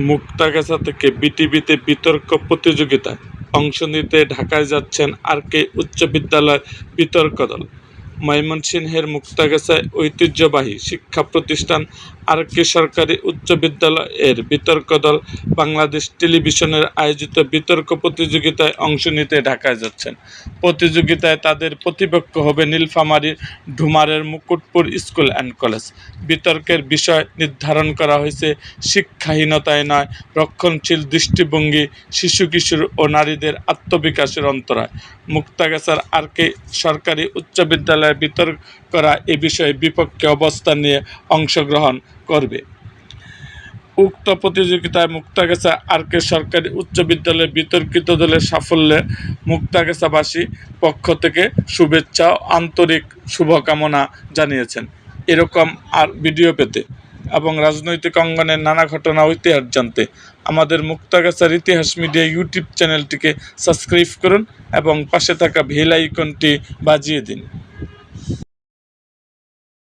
মুক্তাগাছা থেকে বিটিভিতে বিতর্ক প্রতিযোগিতায় অংশ নিতে ঢাকায় যাচ্ছেন আর কে উচ্চ বিদ্যালয় বিতর্ক দল। ময়মনসিংহের মুক্তাগাছায় ঐতিহ্যবাহী শিক্ষা প্রতিষ্ঠান আরকে সরকারি উচ্চ বিদ্যালয়ের বিতর্ক দল বাংলাদেশ টেলিভিশনের আয়োজিত বিতর্ক প্রতিযোগিতায় অংশ নিতে ঢাকায় যাচ্ছেন। প্রতিযোগিতায় তাদের প্রতিপক্ষ হবে নীলফামারীর ডুমারের মুকুটপুর স্কুল অ্যান্ড কলেজ। বিতর্কের বিষয় নির্ধারণ করা হয়েছে, শিক্ষাহীনতায় নয়, রক্ষণশীল দৃষ্টিভঙ্গি, শিশু, কিশোর ও নারীদের আত্মবিকাশের অন্তরায়। মুক্তাগাছার আরকে সরকারি উচ্চ বিদ্যালয়ে বিতর্ক করা এ বিষয়ে বিপক্ষে অবস্থান নিয়ে অংশগ্রহণ করবে। উক্ত প্রতিযোগিতায় মুক্তাগাছা আরকে সরকারি উচ্চ বিদ্যালয়ের বিতর্কিত দলের সাফল্যে মুক্তাগাছাবাসী পক্ষ থেকে শুভেচ্ছা ও আন্তরিক শুভকামনা জানিয়েছেন। এরকম আর ভিডিও পেতে এবং রাজনৈতিক অঙ্গনের নানা ঘটনা ইতিহাস জানতে আমাদের মুক্তাগাছার ইতিহাস মিডিয়া ইউটিউব চ্যানেলটিকে সাবস্ক্রাইব করুন এবং পাশে থাকা বেল আইকনটি বাজিয়ে দিন।